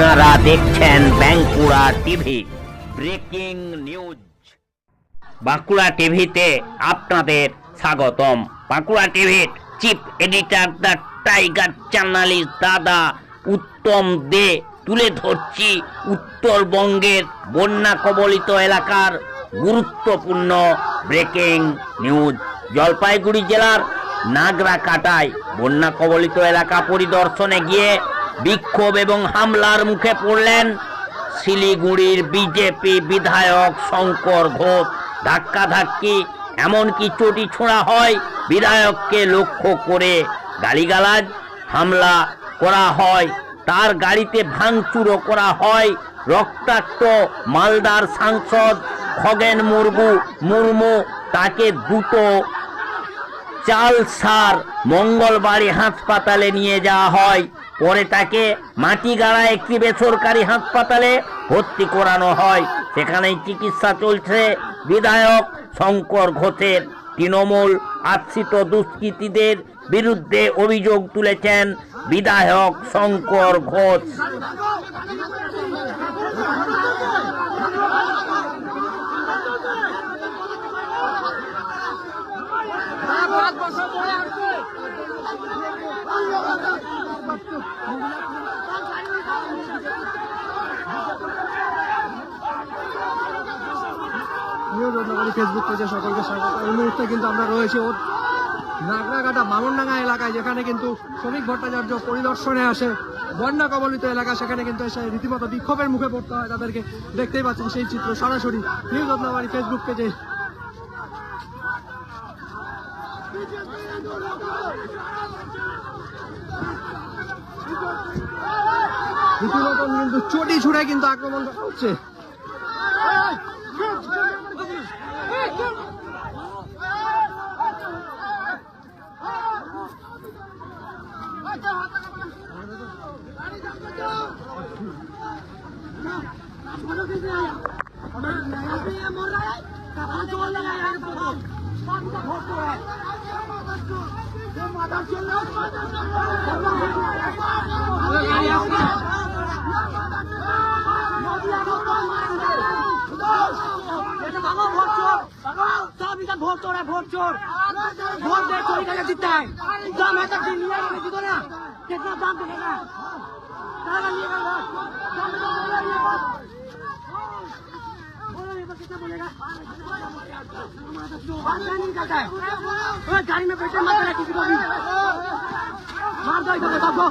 আপনারা দেখছেন Bankura TV. Breaking news. Bankura টিভিতে আপনাদের স্বাগতম। বাঁকুড়া টিভির chief editor the tiger journalist দাদা উত্তম দে তুলে ধরছি উত্তরবঙ্গের বন্যা কবলিত এলাকার গুরুত্বপূর্ণ ব্রেকিং নিউজ। জলপাইগুড়ি জেলার নাগরা কাটায় বন্যা কবলিত এলাকা পরিদর্শনে গিয়ে বিক্ষোভ এবং হামলার মুখে পড়লেন শিলিগুড়ির বিজেপি বিধায়ক শঙ্কর ঘোষ। ধাক্কাধাক্কি, এমনকি চটি ছোঁড়া হয় বিধায়ককে লক্ষ্য করে। গালিগালাজ, হামলা করা হয়, তার গাড়িতে ভাঙচুরও করা হয়। রক্তাক্ত মালদার সাংসদ খগেন মুর্মু মুর্মু তাকে দ্রুত চাল সার মঙ্গলবাড়ি হাসপাতালে নিয়ে যাওয়া হয়। পরে তাকে মাটিগাড়া একটি বেসরকারি হাসপাতালে ভর্তি করানো হয়। সেখানেই চিকিৎসা চলছে। বিধায়ক শঙ্কর ঘোষের। তৃণমূল আশ্রিত দুষ্কৃতীদের বিরুদ্ধে অভিযোগ তুলেছেন বিধায়ক শঙ্কর ঘোষ। ফেসবুক পেজে সকলকে স্বাগত। এই মুহূর্তে কিন্তু আমরা রয়েছি ও নাগরাঘাটা মামনডাঙ্গা এলাকায়, যেখানে কিন্তু শ্রমিক ভট্টাচার্য পরিদর্শনে আসে। বন্যা কবলিত এলাকা, সেখানে কিন্তু এসে রীতিমতো বিক্ষোভের মুখে পড়তে হয় তাদেরকে। দেখতেই পাচ্ছেন সেই চিত্র সরাসরি নিউজ রত্নাবাড়ি ফেসবুক পেজে রীতিমতো কিন্তু চটি ছুড়ে কিন্তু আক্রমণ করা হচ্ছে। ভোট চোর ভোট চোর बहुत देर चोरी करके जीतता है। दाम है तक दिन लिया हमें जीतो ना। कितना दाम देगा निकलता है? गाड़ी में बैठे मत किसी को भी। मार दो सबको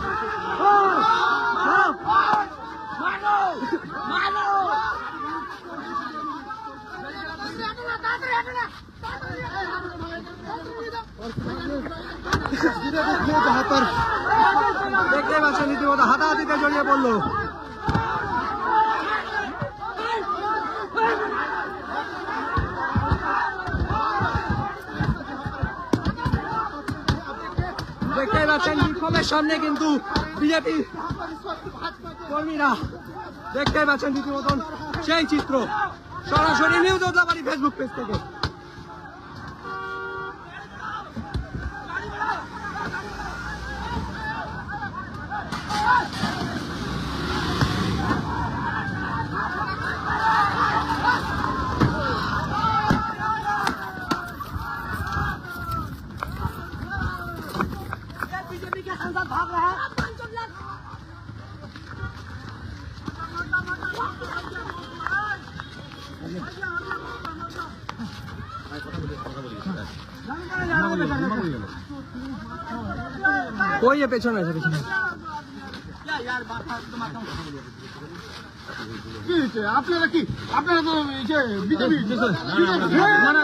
দেখতে পাচ্ছেন, রীতিমতো হাতাহাতিতে জড়িয়ে পড়ল। দেখতেই পাচ্ছেন বিক্ষোভের সামনে কিন্তু বিজেপি কর্মীরা দেখতেই পাচ্ছেন রীতিমতন সেই চিত্র। সরাসরি নিউজ ওদলাবাড়ি ফেসবুক পেজ থেকে। लोग भाग रहे हैं ওই যে পেছনে আছে পেছনে আপনারা কি আপনারা তো বিজেপি না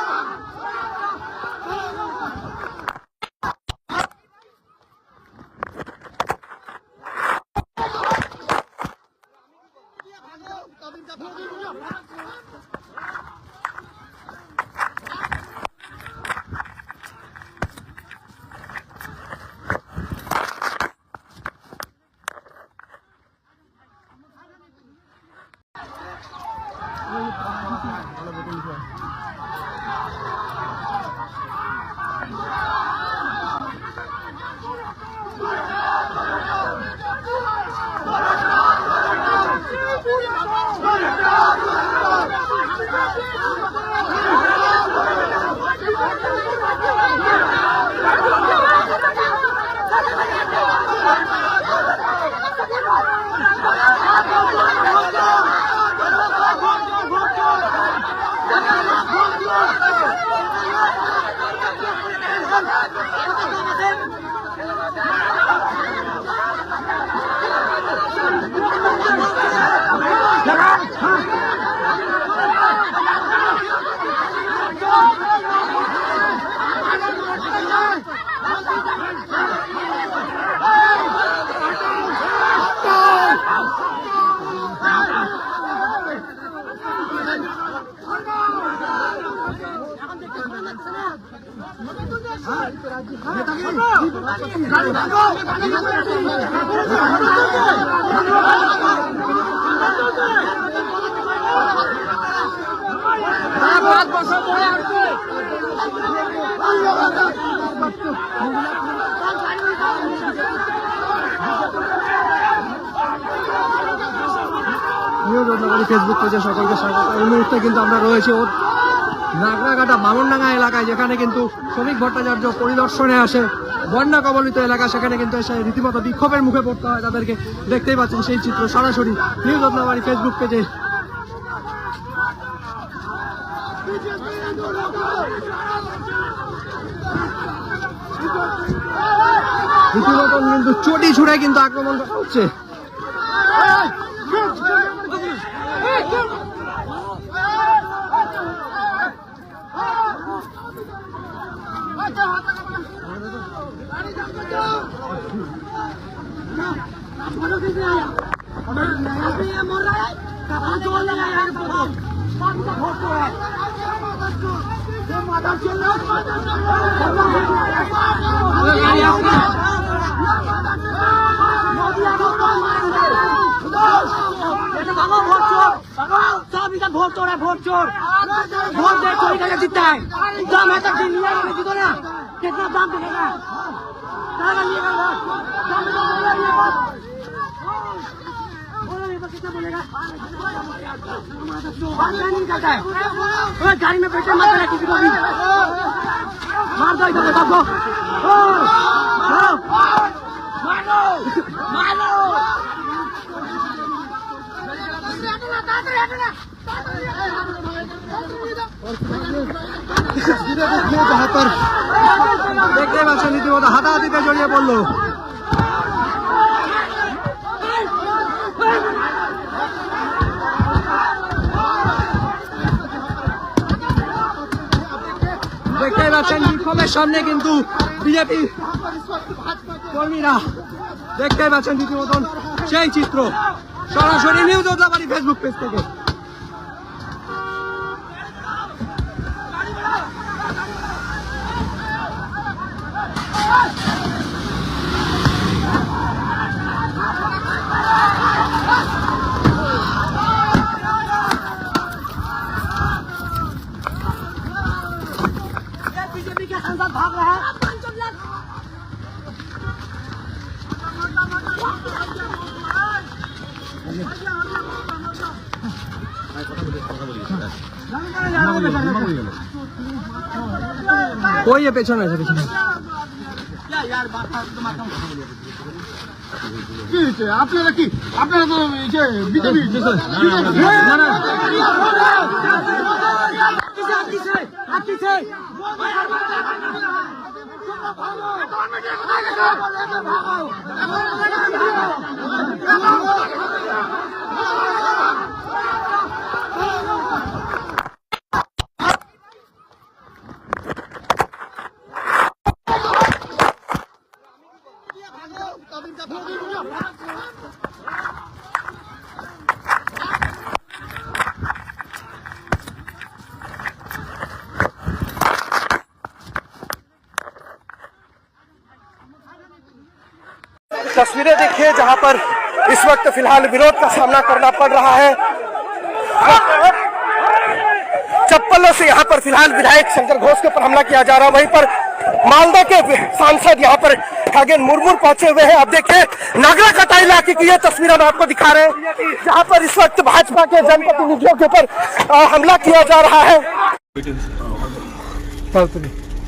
完了，不跟你了。Islam ফেসবুক পেজে সকলকে স্বাগত। এই মুহূর্তে কিন্তু আমরা রয়েছি ও নাগরাঘাটা মামনডাঙ্গা এলাকায়, যেখানে কিন্তু শ্রমিক ভট্টাচার্য পরিদর্শনে আসে। বন্যা কবলিত এলাকা, সেখানে কিন্তু এসে রীতিমতো বিক্ষোভের মুখে পড়তে হয় তাদেরকে। দেখতেই পাচ্ছেন সেই চিত্র সরাসরি নিউজ রত্নাকরী ফেসবুক পেজে রীতিমতো কিন্তু চটি ছুড়ে কিন্তু আক্রমণ করা হচ্ছে। मर रहा है कपड़ा जोड़ लगा यार बहुत बहुत बहुत है ये माता चल रहा भोट चोर सब इधर भोट चोर है भोट चोर भोट दे चोरी करके जीतता है दाम है तक दिन लिया मैंने जीतो ना कितना दाम देगा गाड़ी में बैठे मत रहा किसी को भी मार दो इधर बता दो मारो मारो मारो जहाँ पर দেখতে পাচ্ছেন রীতিমতো হাতাহাতিতে জড়িয়ে পড়লো বিক্ষোভের সামনে কিন্তু বিজেপি কর্মীরা দেখতে পাচ্ছেন রীতিমতন সেই চিত্র। সরাসরি নিউজ ওদলাবাড়ি ফেসবুক পেজ থেকে। ওই পেছনে আছে পেছনে আপনারা কি আপনারা তো বিজেপি ভালো तस्वीरें देखिए जहाँ पर इस वक्त फ़िलहाल विरोध का सामना करना पड़ रहा है। चप्पलों से यहाँ पर फ़िलहाल विधायक शंकर घोष के ऊपर हमला किया जा रहा है। वहीं पर मालदा के सांसद यहाँ पर खगेन मुर्मू पहुँचे हुए हैं। अब देखिए, नागरा कटा इलाके की ये तस्वीर हम आपको दिखा रहे हैं। जहाँ पर इस वक्त भाजपा के जनप्रतिनिधियों के ऊपर हमला किया जा रहा है।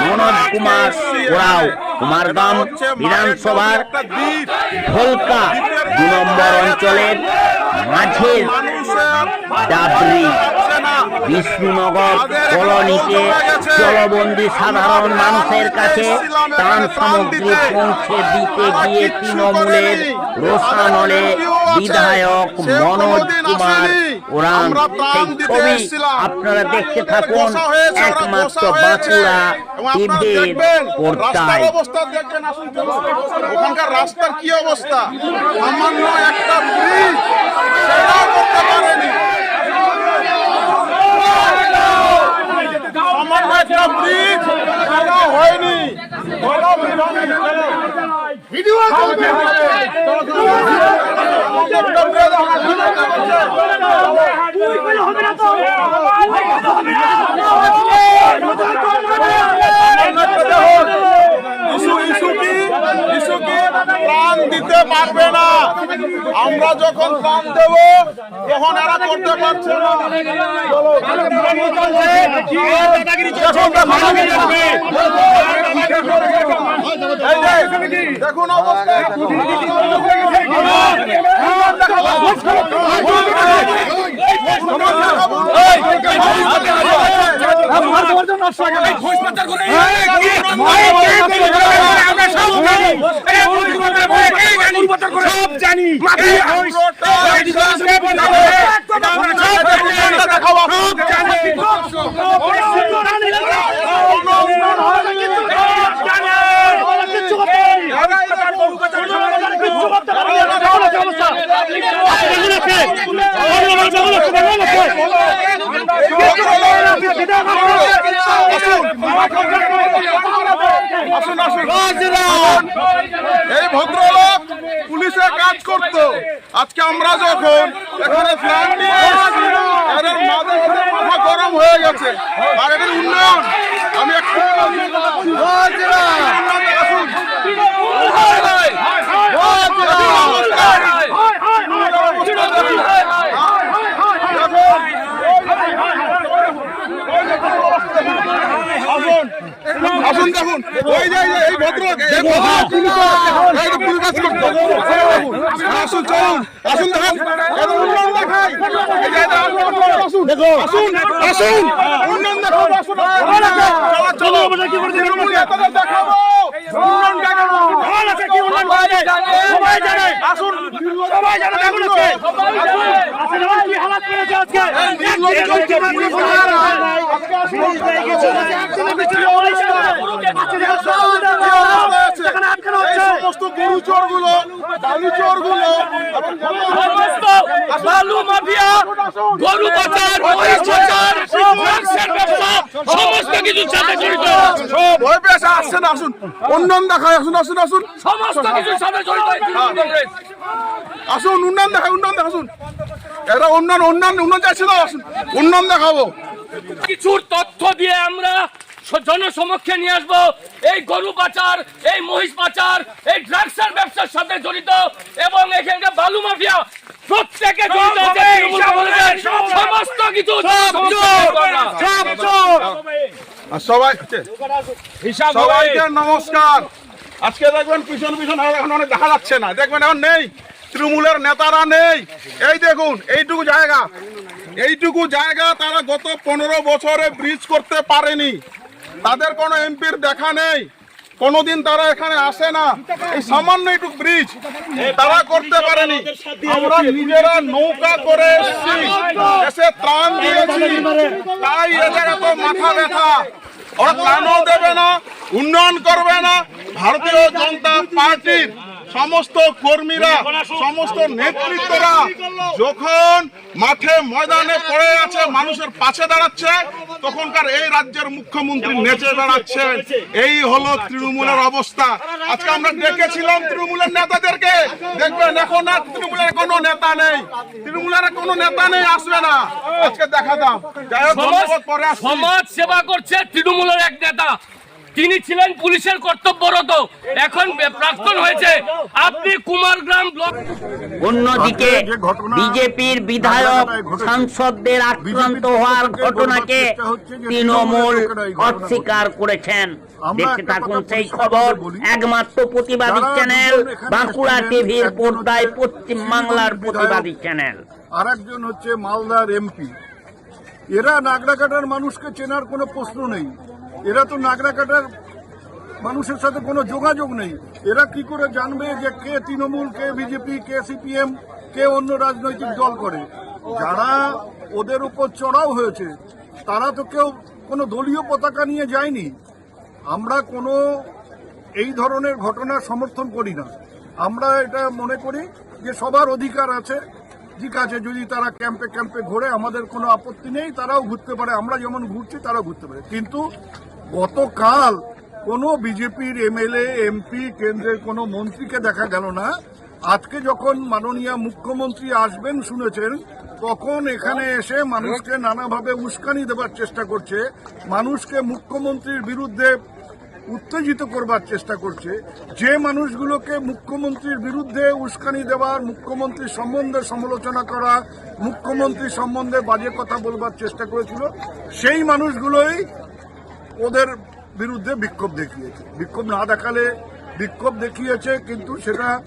মনোজ কুমার ওরাও কুমারগ্রাম বিধানসভার ভোলকা দু নম্বর অঞ্চলের মাঝের ডাবরি বিষ্ণুনগর কলোনিতে জলবন্দী সাধারণ মানুষের কাছে ত্রাণ সামগ্রী পৌঁছে দিতে গিয়ে তৃণমূলের রোশানলে বিধায়ক মনোজ কুমার সেই ছবি আপনারা দেখতে থাকুন একমাত্র বাঁকুড়া টিভির পর্দায়। ওখানকার রাস্তার কি অবস্থা? সামান্য একটা ব্রিজ সেটাও করতে পারেনি। সামান্য একটা ব্রিজ সেটাও হয়নি। বলো, ভিডিও ত্রাণ দিতে পারবে না আমরা যখন ত্রাণ দেব তখন এরা করতে পারছে না দেখুন, দেখুন, এই যে, সব জানি আসুন আসুন এই ভদ্রলোক পুলিশে কাজ করত আজকে আমরা যখন এখানে ফ্ল্যাট নিয়ে এসেছি, এদের মাঝে মাঝে মাথা গরম হয়ে গেছে আর এদের উন্নয়ন আমি একটু আসুন। আসুন আসুন দেখুন। ওই যে এই ভদ্রলোক পুলিশ করতো আসুন চলুন। আসুন দেখুন। আসুন। আসুন উন্নয়ন দেখাবো আসুন। চলো চলো তৃণমূল নেতাদের দেখাবো উন্নয়ন দেখাবো সবাই জানে। আসুন। সবাই জানে দেখুন সমস্ত গরু চোরগুলো বালু চোরগুলো বালু মাফিয়া গরু পাচার মহিষ পাচার সমস্ত কিছুর সাথে জড়িত। ভয় পেয়ে আসছেন আসুন। উন্নয়ন দেখায় আসুন আসুন আসুন। সমস্ত কিছুর সাথে জড়িত কংগ্রেস। আসুন উন্নয়ন দেখায় উন্নয়ন দেখা আসুন। এরা উন্নয়ন উন্নয়ন উন্নয়ন চাইছে না আসুন। উন্নয়ন দেখাবো। কিছুর তথ্য দিয়ে আমরা জনসমক্ষে নিয়ে আসব। এই গরু পাচার এই মহিষ পাচার এই ড্রাগসের ব্যবসার সাথে জড়িত এবং এখানকার বালু মাফিয়া প্রত্যেকে জড়িত আছে সমস্ত কিছু সবাই সবাইকে নমস্কার। আজকে দেখবেন পিছন পিছন এখন অনেক দেখা যাচ্ছে না। দেখবেন এখন নেই। তৃণমূলের নেতারা নেই। এই দেখুন এইটুকু জায়গা। এইটুকু জায়গা তারা গত পনেরো বছরে ব্রিজ করতে পারেনি। তাদের কোনো এমপির দেখা নেই। কোনোদিন তারা এখানে আসে না। এই সামান্য একটু ব্রিজ তারা করতে পারেনি। আমরা নিজেরা নৌকা করে এসেছি। এসে ত্রাণ দিয়েছি। তাই এদের এত মাথা ব্যথা। ওরা ত্রাণও দেবে না, উন্নয়ন করবে না। ভারতীয় জনতা পার্টির সমস্ত কর্মীরা, সমস্ত নেতৃত্বরা যখন মাঠে ময়দানে পড়ে আছে, মানুষের পাশে দাঁড়াচ্ছে, তখনকার এই রাজ্যের মুখ্যমন্ত্রী নেচে দাঁড়াচ্ছেন এই হলো তৃণমূলের অবস্থা। আজকে আমরা ডেকেছিলাম তৃণমূলের নেতাদেরকে। দেখবেন, এখন আর তৃণমূলের কোনো নেতা নেই। তৃণমূলের কোনো নেতা নেই, আসবে না। আজকে দেখা দাম সমাজ সেবা করছে তৃণমূলের এক নেতা। তিনি ছিলেন পুলিশের কর্তব্যরত। এখন প্রাক্তন হয়েছে। আপনি কুমারগ্রাম ব্লক অন্যদিকে বিজেপির বিধায়ক সাংসদদের আক্রান্ত হওয়ার ঘটনাকে তৃণমূল অস্বীকার করেছেন। দেখতে থাকুন সেই খবর। একমাত্র প্রতিবাদী চ্যানেল বাঁকুড়া টিভির পর্দায় পশ্চিম বাংলার প্রতিবাদী চ্যানেল। আর একজন হচ্ছে মালদার এমপি। এরা নাগরাকাটার মানুষকে চেনার কোনো প্রশ্ন নেই। এরা তো নাগরাকাটার মানুষের সাথে কোনো যোগাযোগ নেই। এরা কি করে জানবে যে কে তৃণমূল, কে বিজেপি, কে সিপিএম, কে অন্য রাজনৈতিক দল করে? যারা ওদের উপর চড়াও হয়েছে, তারা তো কেউ কোনো দলীয় পতাকা নিয়ে যায়নি। আমরা কোনো এই ধরনের ঘটনা সমর্থন করি না। আমরা এটা মনে করি যে সবার অধিকার আছে। ঠিক আছে, যদি তারা ক্যাম্পে ক্যাম্পে ঘোরে, আমাদের কোনো আপত্তি নেই, তারাও ঘুরতে পারে। আমরা যেমন ঘুরছি, তারাও ঘুরতে পারে। কিন্তু গতকাল কোনো বিজেপির এমএলএ, এমপি, কেন্দ্রের কোনো মন্ত্রীকে দেখা গেল না। আজকে যখন মাননীয় মুখ্যমন্ত্রী আসবেন শুনেছেন, তখন এখানে এসে মানুষকে নানাভাবে উস্কানি দেবার চেষ্টা করছে, মানুষকে মুখ্যমন্ত্রীর বিরুদ্ধে উত্তেজিত করবার চেষ্টা করছে। যে মানুষগুলোকে মুখ্যমন্ত্রীর বিরুদ্ধে উস্কানি দেওয়ার, মুখ্যমন্ত্রীর সম্বন্ধে সমালোচনা করা মুখ্যমন্ত্রী সম্বন্ধে বাজে কথা বলবার চেষ্টা করেছিল, সেই মানুষগুলোই ওদের বিরুদ্ধে বিক্ষোভ দেখিয়েছে। বিক্ষোভ না দেখালে বিক্ষোভ দেখিয়েছে, কিন্তু সেটা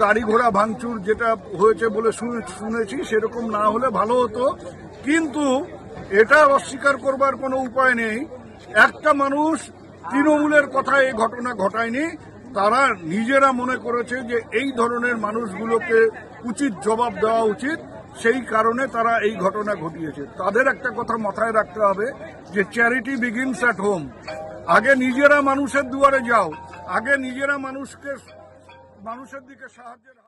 গাড়ি ঘোড়া ভাঙচুর যেটা হয়েছে বলে শুনে- শুনেছি, সেরকম না হলে ভালো হতো। কিন্তু এটা অস্বীকার করবার কোনো উপায় নেই। একটা মানুষ তৃণমূলের কথা এই ঘটনা ঘটায়নি। তারা নিজেরা মনে করেছে যে এই ধরনের মানুষগুলোকে উচিত জবাব দেওয়া উচিত। সেই কারণে তারা এই ঘটনা ঘটিয়েছে। তাদের একটা কথা মাথায় রাখতে হবে যে চ্যারিটি বিগিনস অ্যাট হোম আগে নিজেরা মানুষের দুয়ারে যাও। আগে নিজেরা মানুষকে, মানুষের দিকে সাহায্যের